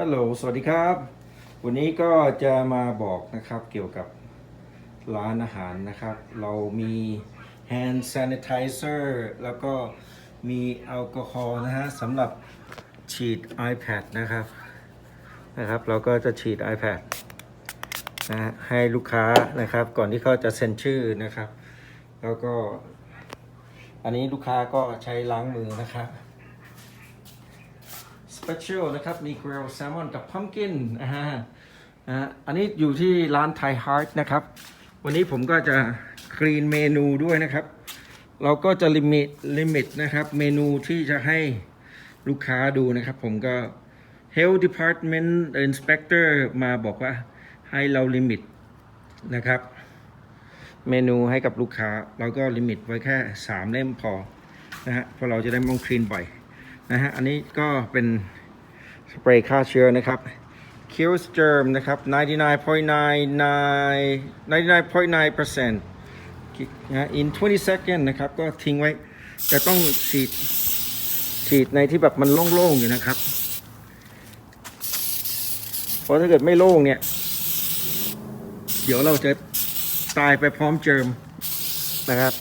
ฮัลโหล สวัสดีครับ วันนี้ก็จะมาบอกนะครับเกี่ยวกับร้านอาหารนะครับ เรามี hand sanitizer แล้วก็มีแอลกอฮอล์นะฮะสำหรับฉีด iPad นะครับ นะครับ เราก็จะฉีด iPad นะฮะให้ลูกค้านะครับ ก่อนที่เขาจะเซ็นชื่อนะครับ แล้วก็ อันนี้ลูกค้าก็ใช้ล้างมือนะครับ เปเชียลนะครับ มี grilled salmon กับ pumpkin อ่าฮะอันนี้อยู่ที่ร้าน Thai Heart นะครับ วันนี้ผมก็จะคลีนเมนูด้วยนะครับ เราก็จะลิมิตลิมิตนะครับ เมนูที่จะให้ลูกค้าดูนะครับ ผมก็ Health Department Inspector มาบอกว่าให้เราลิมิตนะครับ เมนูให้กับลูกค้า เราก็ลิมิตไว้แค่ 3 เล่มพอนะฮะเพราะเราจะได้มองคลีนบ่อย นะฮะ อันนี้ก็เป็นสเปรย์ฆ่าเชื้อนะครับ Kills germ นะครับ 99.99 99.9%นะฮะ in 20 second นะครับ ก็ทิ้งไว้ แต่ต้องฉีด ฉีดในที่แบบมันโล่งๆ อยู่นะครับ เพราะถ้าเกิดไม่โล่งเนี่ย เดี๋ยวเราจะตายไปพร้อมเจิมนะครับ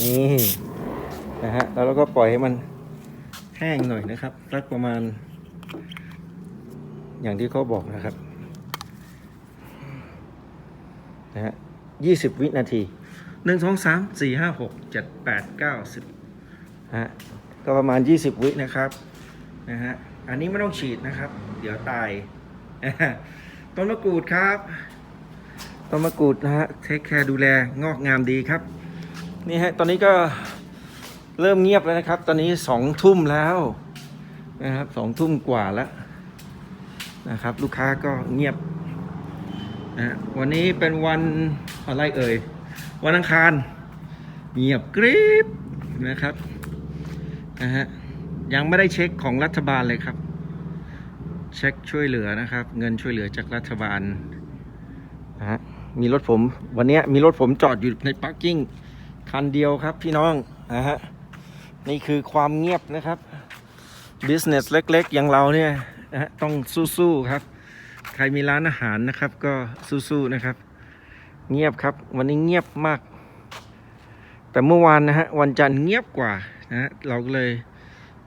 นี่นะฮะแล้วเราก็ปล่อยให้มันแห้งหน่อยนะครับสักประมาณ อย่างที่เขาบอกนะครับนะฮะยี่สิบวินาทีหนึ่งสองสามสี่ห้าหกเจ็ดแปดเก้าสิบฮะก็ประมาณยี่สิบวินะครับนะฮะอันนี้ไม่ต้องฉีดนะครับ เดี๋ยวตายต้นมะกรูดครับต้นมะกรูดนะฮะเทคแคร์ดูแลงอกงามดีครับ นี่ฮะ ตอนนี้ก็เริ่มเงียบแล้วนะครับ ตอนนี้สองทุ่มแล้วนะครับสองทุ่มกว่าแล้วนะครับ ลูกค้าก็เงียบนะฮะวันนี้เป็นวันอะไรเอ่ย วันอังคาร เงียบกริบนะครับนะฮะยังไม่ได้เช็คของรัฐบาลเลยครับ เช็คช่วยเหลือนะครับ เงินช่วยเหลือจากรัฐบาลนะฮะมีรถผม วันนี้มีรถผมจอดอยู่ในพาร์กิ้ง คันเดียวครับพี่น้องนะฮะนี่คือความเงียบนะครับ business เล็ก ๆ อย่างเราเนี่ยนะฮะต้องสู้ๆครับ ใครมีร้านอาหารนะครับ ก็สู้ๆนะครับ เงียบครับ วันนี้เงียบมาก แต่เมื่อวานนะฮะวันจันทร์เงียบกว่านะฮะเราก็เลย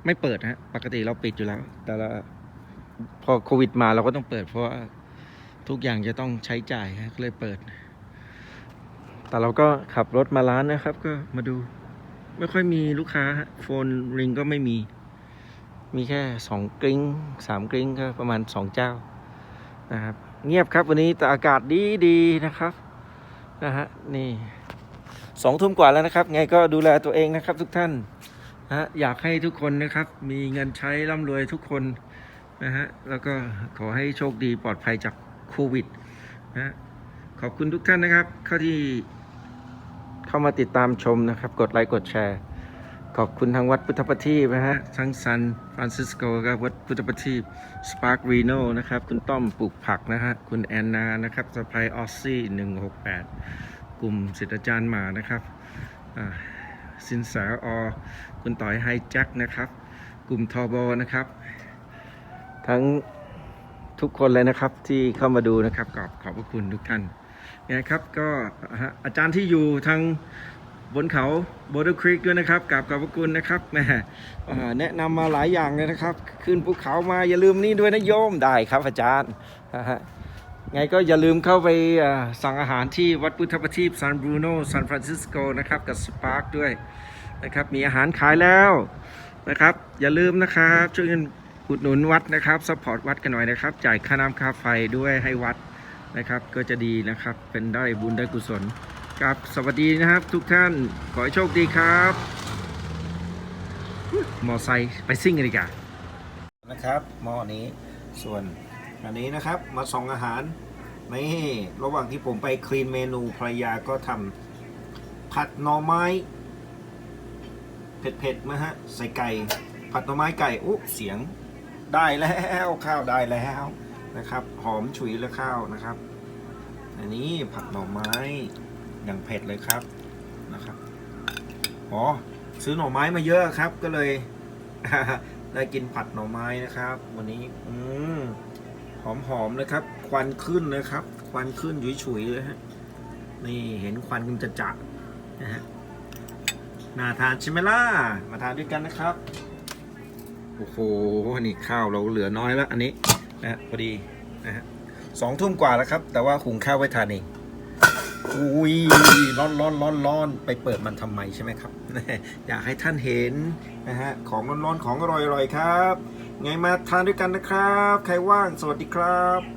ไม่เปิดฮะปกติเราปิดอยู่แล้ว แต่ละพอโควิดมาเราก็ต้องเปิด เพราะว่าทุกอย่างจะต้องใช้จ่ายฮะก็เลยเปิด แต่เราก็ขับรถมาร้านนะครับ ก็มาดู ไม่ค่อยมีลูกค้าโฟนริงก็ไม่มี มีแค่สองกริ้งสามกริ้งก็ประมาณสองเจ้านะครับ เงียบครับวันนี้แต่อากาศดีดีนะครับนะฮะนี่สองทุ่มกว่าแล้วนะครับ ไงก็ดูแลตัวเองนะครับทุกท่านนะฮะอยากให้ทุกคนนะครับ มีเงินใช้ร่ำรวยทุกคนนะฮะแล้วก็ขอให้โชคดีปลอดภัยจากโควิดนะฮะขอบคุณทุกท่านนะครับเข้าที่ เข้ามาติดตามชมนะครับ กดไลค์กดแชร์ ขอบคุณทางวัดพุทธประทีปนะฮะทั้งซันฟรานซิสโกกับวัดพุทธประทีปสปาร์ครีโนนะครับ คุณต้อมปลูกผักนะฮะคุณแอนนานะครับสไปออสซี่หนึ่งหกแปดกลุ่มศิษย์อาจารย์หมานะครับอ่าสินสาอคุณต่อยไฮแจ็คนะครับ กลุ่มทอบอนะครับ ทั้งทุกคนเลยนะครับที่เข้ามาดูนะครับขอบขอบพระคุณทุกท่าน นะครับก็อาจารย์ที่อยู่ทางบนเขาโบ d ด r ค Creek ด้วยนะครับกราบขอบพระคุณนะครับแหม่แนะนำมาหลายอย่างเลยนะครับ ขึ้นภูเขามาอย่าลืมนี่ด้วยนะโยมได้ครับอาจารย์นะฮะไงก็อย่าลืมเข้าไปสั่งอาหารที่วัดพุทธประทีปซานบรูโนซานฟรานซิสโกนะครับกับสปาร์คด้วยนะครับมีอาหารขายแล้วนะครับ อย่าลืมนะครับช่วยกันอุดหนุนวัดนะครับสปอร์ตวัดกันหน่อยนะครับ จ่ายค่าน้ำค่าไฟด้วยให้วัด นะครับ ก็จะดีนะครับ เป็นได้บุญได้กุศลครับสวัสดีนะครับทุกท่านขอให้โชคดีครับมอไซค์ไปซิ่งกันดีกว่านะครับหม้อนี้ส่วนอันนี้นะครับมาส่องอาหารนี่ระหว่างที่ผมไปคลีนเมนูภรรยาก็ทำผัดหน่อไม้เผ็ดๆนะฮะใส่ไก่ ผัดหน่อไม้ไก่อุ๊เสียงได้แล้วข้าวได้แล้ว นะครับ หอมฉุยแล้วข้าวนะครับ อันนี้ผัดหน่อไม้อย่างเผ็ดเลยครับนะครับอ๋อซื้อหน่อไม้มาเยอะครับ ก็เลยได้กินผัดหน่อไม้นะครับ วันนี้ อืมหอมๆเลยครับ ควันขึ้นนะครับ ควันขึ้นฉุยๆเลยฮะนี่เห็นควันคุณจะจะนะฮะน่าทานใช่ไหมล่ะมาทานด้วยกันนะครับ โอ้โหนี่ข้าวเราเหลือน้อยแล้วอันนี้ นะฮะพอดีนะฮะสองทุ่มกว่าแล้วครับ แต่ว่าหุงข้าวไว้ทานเองอุ้ยร้อนร้อนร้อนร้อนไปเปิดมันทำไมใช่ไหมครับ อยากให้ท่านเห็นนะฮะของร้อนร้อนๆของอร่อยๆครับ ไงมาทานด้วยกันนะครับ ใครว่างสวัสดีครับ